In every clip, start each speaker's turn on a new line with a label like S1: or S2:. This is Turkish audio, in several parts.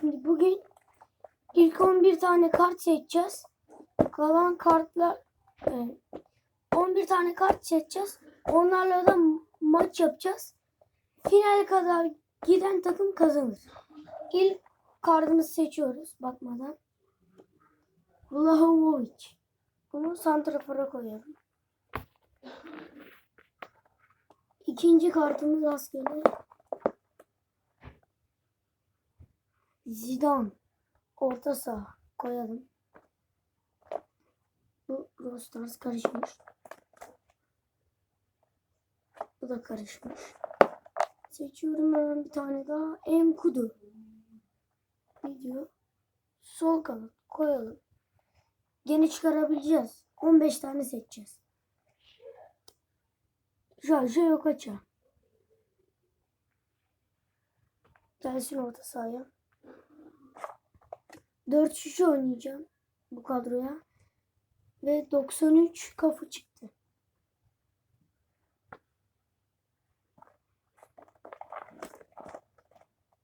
S1: Şimdi bugün ilk 11 tane kart seçeceğiz. Kalan kartlar e, 11 tane kart seçeceğiz. Onlarla da maç yapacağız. Finale kadar giden takım kazanır. İlk kartımızı seçiyoruz bakmadan. Vlahovic. Bunu santrafora koyalım. İkinci kartımız rastgele. Zidane. Orta saha koyalım. Bu Rostars karışmış. Bu da karışmış. Seçiyorum hemen bir tane daha. Enkudu. Video. Sol kanat koyalım. Gene çıkarabileceğiz. 15 tane seçeceğiz. Şarjı yok açar. Gelsin orta sahaya. 4 şişe oynayacağım bu kadroya. Ve 93 kafa çıktı.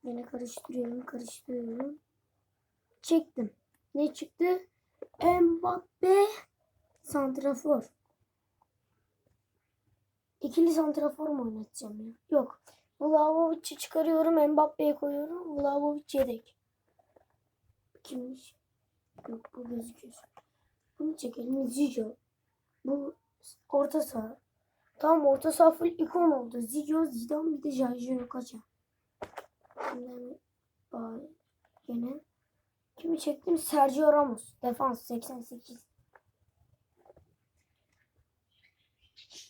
S1: Yine karıştırıyorum, karıştırıyorum. Çektim. Ne çıktı? Mbappe santrafor. İkili santrafor mu oynatacağım ya? Yok. Vlavovic'i çıkarıyorum. Mbappe'ye koyuyorum. Vlahovic yedek. Kimmiş? Yok bu gözüküyor. Bunu çekelim. Zico. Bu orta saha. Tam orta saha full ikon oldu. Zico, Zidane bir de Jorginho Kaça. Şimdi bari gene. Kimi çektim? Sergio Ramos. Defans 88.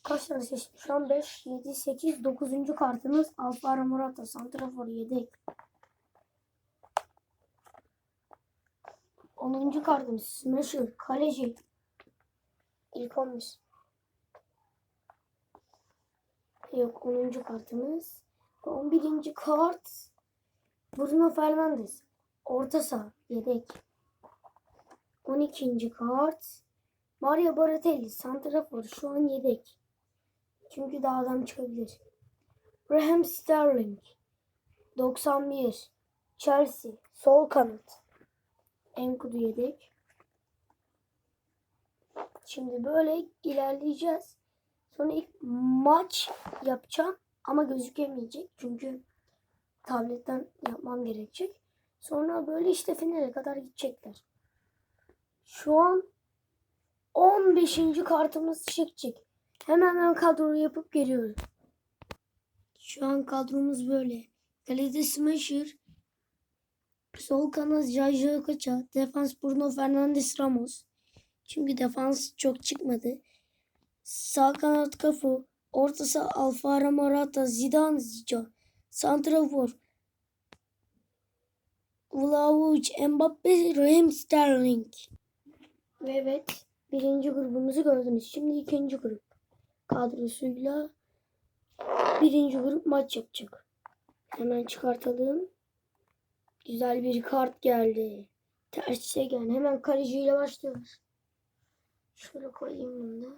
S1: Kaç tane seçtim? Şu an 5, 7, 8, 9. kartımız Alfaro Morata. Santrafor yedek. 10. kartımız Smasher. Kaleci. İlk 11. Yok 10. kartımız. 11. kart Bruno Fernandes. Orta saha. Yedek. 12. kart Mario Balotelli. Santrafor. Şu an yedek. Çünkü daha adam çıkabilir. Raheem Sterling. 91. Chelsea. Sol kanat. Enkudu yedek. Şimdi böyle ilerleyeceğiz. Sonra ilk maç yapacağım ama gözükemeyecek. Çünkü tabletten yapmam gerekecek. Sonra böyle işte finale kadar gidecekler. Şu an 15. kartımız çekecek. Hemen hemen kadroyu yapıp geliyorum. Şu an kadromuz böyle. Kalede Smasher. Sol kanat Jaja Kaça. Defans Bruno Fernandes Ramos. Çünkü defans çok çıkmadı. Sağ kanat Cafu. Orta saha Alvaro Morata. Zidane Zico. Santrafor. Vlahovic, Mbappe, Raheem Sterling. Ve evet birinci grubumuzu gördünüz. Şimdi ikinci grup kadrosuyla birinci grup maç yapacak. Hemen çıkartalım. Güzel bir kart geldi. Ters çeken. Hemen kaleciyle başlıyoruz. Şöyle koyayım bunu da.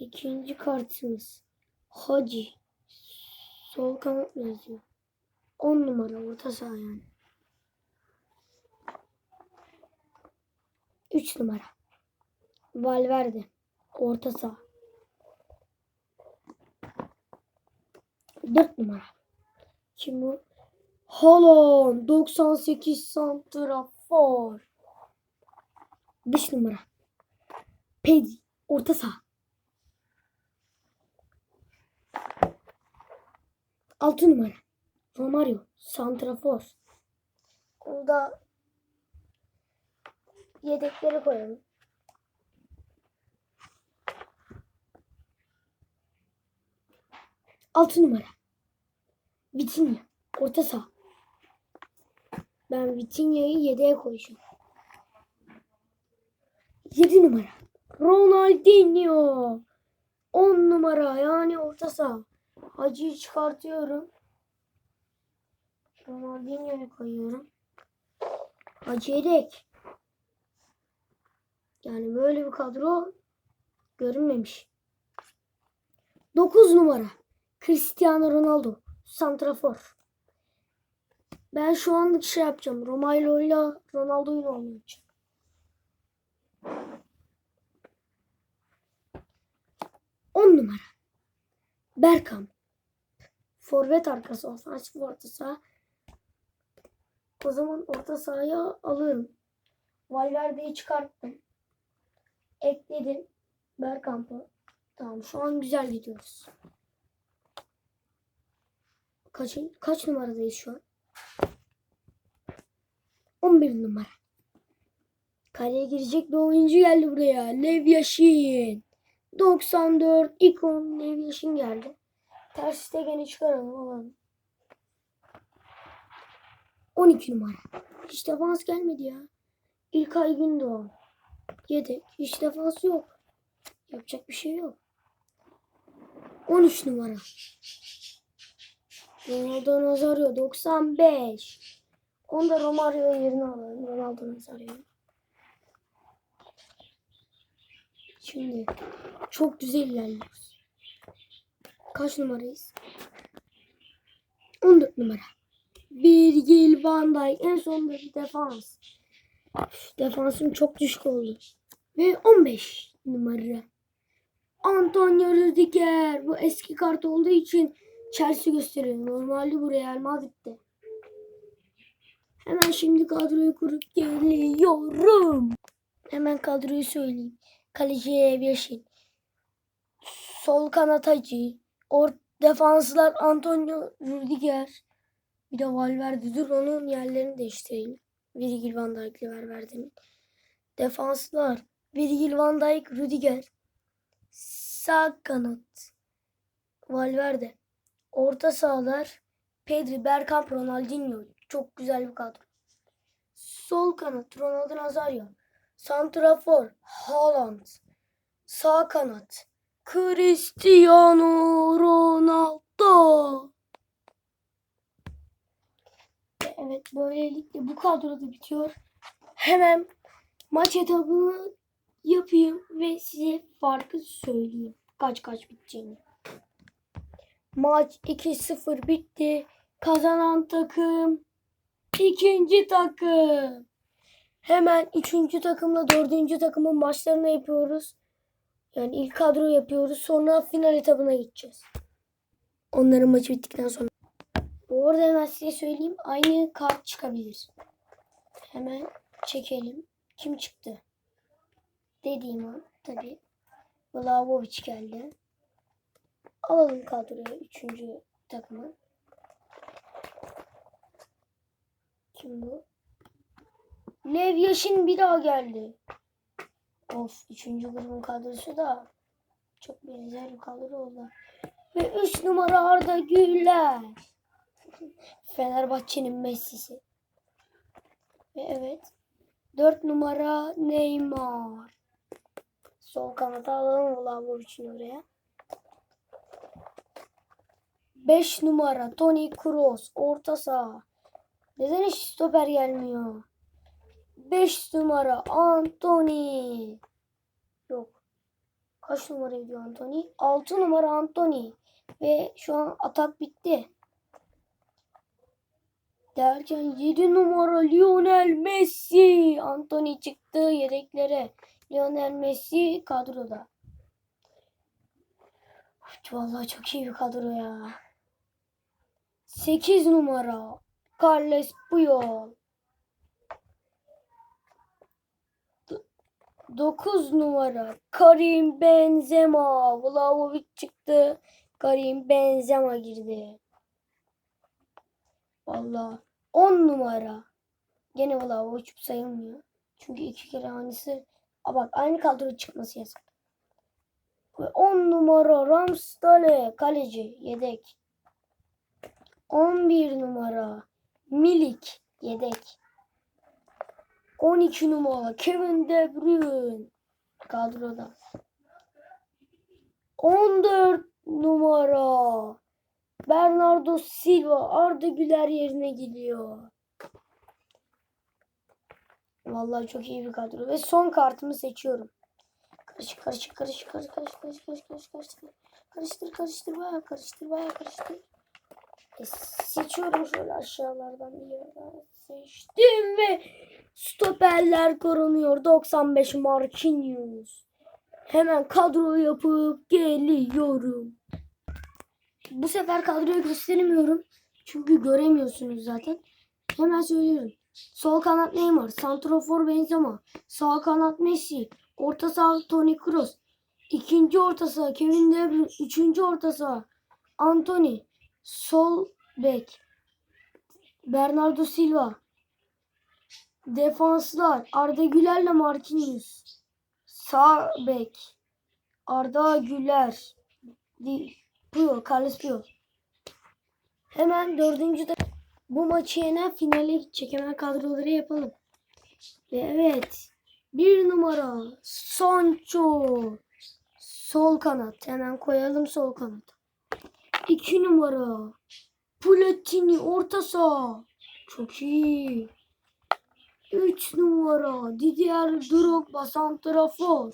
S1: İkinci kartımız. Hacı. Sol kanat yazıyor? 10 numara orta saha yani. 3 numara. Valverde. Orta saha. 4 numara. Kim bu? Haaland 98 santrafor. 5 numara. Pedri orta saha. 6 numara. Romario santrafor. Onu da yedeklere koyalım. Altı numara. Vitinha. Orta saha. Ben Vitinha'yı yedeğe koyacağım. Yedi numara. Ronaldinho. On numara yani orta saha. Hacı'yı çıkartıyorum. Ronaldinho'yu koyuyorum. Hacı yedek. Yani böyle bir kadro görünmemiş. 9 numara. Cristiano Ronaldo. Santrafor. Ben şu anlık şey yapacağım. Romario ile Ronaldo'yu oynayacağım. On numara. Bergkamp. Forvet arkası ofansif orta saha. O zaman orta sahaya alırım. Valverde'yi çıkarttım. Ekledim. Bergkamp'ı. Tamam şu an güzel gidiyoruz. Kaç, kaç numaradayız şu an? 11 numara. Kaleye girecek bir oyuncu geldi buraya. Lev Yashin. 94 ikon Lev Yashin geldi. Ters Stegen'i çıkaralım alalım. 12 numara. Hiç defans gelmedi ya. İlkay Gündoğan. Yedek. Hiç defans yok. Yapacak bir şey yok. 13 numara. Ronaldo Nazario 95. Onu da Romario yerine alalım. Ronaldo Nazario. Şimdi çok güzel ilerliyoruz. Kaç numarayız? 14 numara. Virgil van Dijk. En sonunda bir defans. Defansım çok düşük oldu. Ve 15 numara. Antonio Rüdiger. Bu eski kart olduğu için Chelsea gösteriyor. Normalde bu Real Madrid'de. Hemen şimdi kadroyu kurup geliyorum. Hemen kadroyu söyleyeyim. Kaleci Yeşil. Sol kanat Hacı. Or defanslar Antonio Rüdiger. Bir de Valverde. Dur onun yerlerini değiştirelim. Virgil van Dijk ile Valverde'nin. Defanslar Virgil van Dijk, Rüdiger. Sağ kanat Valverde. Orta sahalar Pedri, Bergkamp, Ronaldinho. Çok güzel bir kadro. Sol kanat Ronaldo Nazario. Santrafor Haaland. Sağ kanat Cristiano Ronaldo. Ve Evet böylelikle bu kadro da bitiyor. Hemen maç etabını yapayım ve size farkı söyleyeyim. Kaç kaç biteceğini. Maç 2-0 bitti. Kazanan takım ikinci takım. Hemen üçüncü takımla dördüncü takımın maçlarını yapıyoruz. Yani ilk kadro yapıyoruz. Sonra final etabına gideceğiz. Onların maçı bittikten sonra. Bu arada hemen size söyleyeyim. Aynı kart çıkabilir. Hemen çekelim. Kim çıktı? Dediğim an tabii. Vlahovic geldi. Alalım kadroya üçüncü takımı. Kim bu? Lev Yaşin bir daha geldi. Of üçüncü grubun kadrosu da çok benzer bir kadro oldu. Ve üç numara Arda Güler. Fenerbahçe'nin Messi'si. Ve evet. Dört numara Neymar. Sol kanata alalım Vlahovic'in oraya. 5 numara Toni Kroos orta saha. Neden hiç stoper gelmiyor? 5 numara Anthony. Yok. Kaç numara gidiyor Anthony? 6 numara Anthony. Ve şu an atak bitti. Derken 7 numara Lionel Messi. Anthony çıktı yedeklere. Lionel Messi kadroda. Vallahi çok iyi bir kadro ya. 8 numara Carles Puyol. 9 numara Karim Benzema. Vlahovic çıktı. Karim Benzema girdi. Vallahi 10 numara. Gene Vlahovic sayılmıyor. Çünkü iki kere aynısı. Aa bak aynı kadro çıkması yasak. Ve 10 numara Ramsdale kaleci yedek. 11 numara Milik yedek. 12 numara Kevin De Bruyne kadroda. 14 numara Bernardo Silva Arda Güler yerine gidiyor. Vallahi çok iyi bir kadro ve son kartımı seçiyorum. Karışık karışık karışık karışık karışık karışık karışık karışık karıştır karıştır bayağı karıştır bayağı karıştır. Seçiyorum şöyle aşağılardan bir yerden seçtim ve stoperler korunuyor. 95 Marquinhos. Hemen kadro yapıp geliyorum. Bu sefer kadroyu gösteremiyorum. Çünkü göremiyorsunuz zaten. Hemen söylüyorum. Sol kanat Neymar, santrafor Benzema, sağ kanat Messi, orta saha Toni Kroos, ikinci orta saha Kevin De Bruyne, üçüncü orta saha Anthony, sol bek Bernardo Silva, defanslar Arda Güler'le Marquinhos, sağ bek Arda Güler, Puyol, Carles Puyol. Hemen dördüncü de bu maçı yenen finale gidecek. Hemen kadroları yapalım. Ve evet. Bir numara. Sancho. Sol kanat. Hemen koyalım sol kanat. İki numara. Platini orta saha. Çok iyi. Üç numara. Didier Drogba santrafor.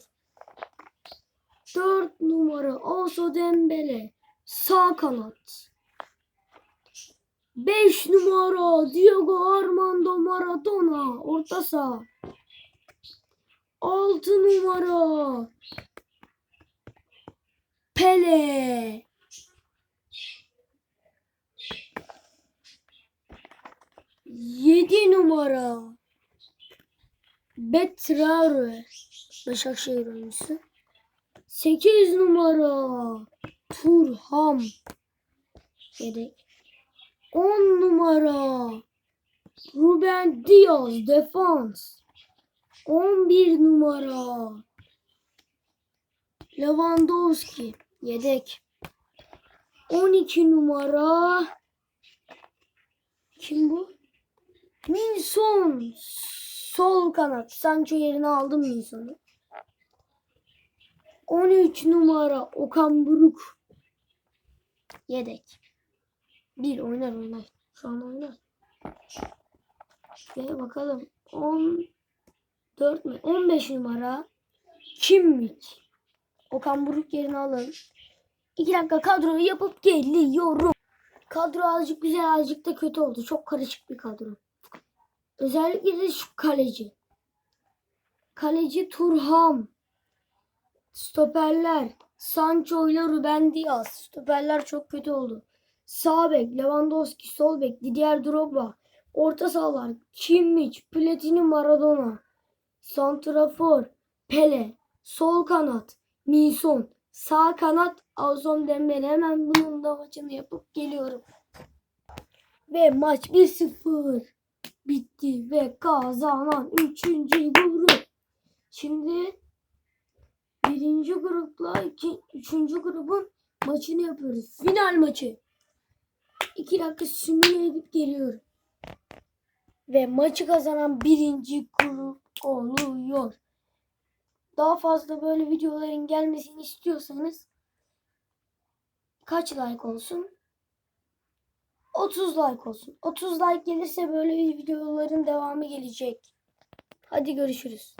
S1: Dört numara. Oso Dembele. Sağ kanat. 5 numara Diego Armando Maradona orta saha. 6 numara Pele. Yedi numara Betraure Başakşehir oyuncusu. Sekiz numara Turham Yedek. 10 numara Ruben Diaz defans. 11 numara Lewandowski yedek. 12 numara kim bu? Minson sol kanat. Sancho yerine aldım Minson'u. 13 numara Okan Buruk yedek. Bir oynar oynar. Şu an oynar. Ve bakalım. 14 mi? 15 numara. Kimmik. Okan Buruk yerine alın. 2 dakika kadroyu yapıp geliyorum. Kadro azıcık güzel azıcık da kötü oldu. Çok karışık bir kadro. Özellikle de şu kaleci. Kaleci Turham. Stoperler. Sancho ile Ruben Diaz. Stoperler çok kötü oldu. Sağ bek Lewandowski, sol bek Didier Drogba, orta sahalar Kimmich, Platini, Maradona, santrafor Pele, sol kanat Minson, sağ kanat Azom Dembele. Hemen bunun da maçını yapıp geliyorum. Ve maç 1-0 bitti ve kazanan 3. grup. Şimdi birinci grupla iki, üçüncü grubun maçını yapıyoruz. Final maçı. 2 dakika simüle edip geliyorum. Ve maçı kazanan birinci grup oluyor. Daha fazla böyle videoların gelmesini istiyorsanız kaç like olsun? 30 like olsun. 30 like gelirse böyle videoların devamı gelecek. Hadi görüşürüz.